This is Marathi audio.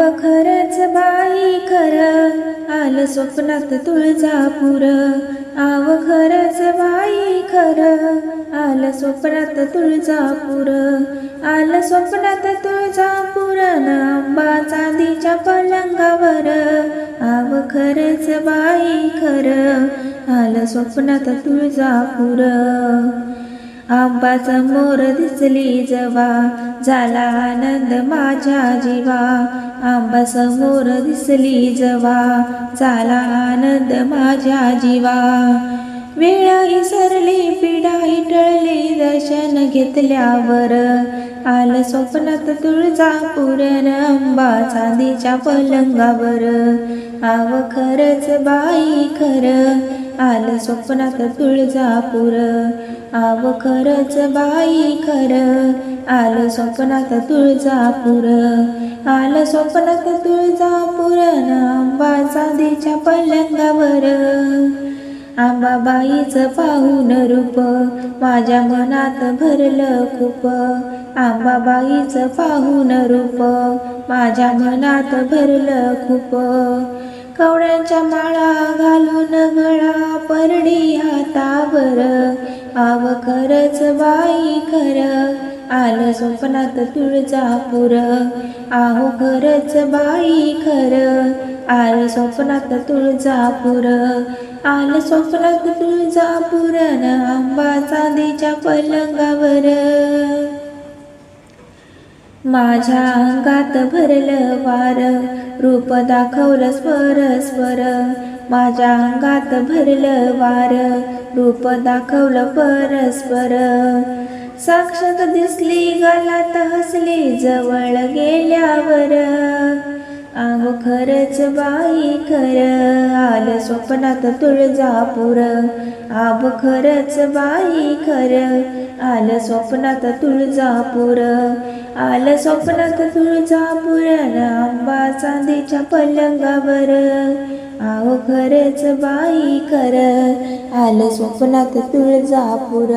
आंब खरंच बाई खरं. आलं स्वप्नात तुळजापूर. आव खरंच बाई खरं. आलं स्वप्नात तुळजापूर. आलं स्वप्नात तुळजापूर. नांबा चांदीच्या पलंगावर. आव खरंच बाई खरं. आलं स्वप्नात तुळजापूर. आंबाचा मोर दिसली जवा झाला आनंद माझ्या जीवा. आंबा समोर दिसली जवा झाला आनंद माझ्या जीवा. वेळाही सरली पिढा टळली दर्शन घेतल्यावर आलं स्वप्नात तुळजापूर अंबा चांदीच्या पलंगावर. आव खरंच बाई खरं आलं स्वप्नात तुळजापूर. आव खरंच बाई खरं. आलं स्वप्नात तुळजापूर. आलं स्वप्नात तुळजापूर. ना चांदीच्या पलंगावर. आंबाबाईचं पाहून रूप माझ्या मनात भरलं खूप. आंबाबाईचं पाहून रूप माझ्या मनात भरलं खूप. कवड्यांच्या माळा घालून गळा परडी हातावर आव खरंच बाई खरं आलं स्वप्नात तुळजापूर. आहो खरंच बाई खरं आलं स्वप्नात तुळजापूर. आल स्वप्नात तुळजापूर पुरण आंबा चांदीच्या पलंगावर. माझ्या अंगात भरलं वार रूप दाखवलं स्वर स्वर. माझ्या अंगात भरलं वार रूप दाखवलं परस्पर साक्षात दिसली गालात हसली जवळ गेल्यावर. आहो खरंच बाई खरं आलं स्वप्नात तुळजापूर. आब खरंच बाई खरं आलं स्वप्नात तुळजापूर. आलं स्वप्नात तुळजापूर आंबा चांदीच्या पलंगावर. आहो खरंच बाई खरं आलं स्वप्नात तुळजापूर.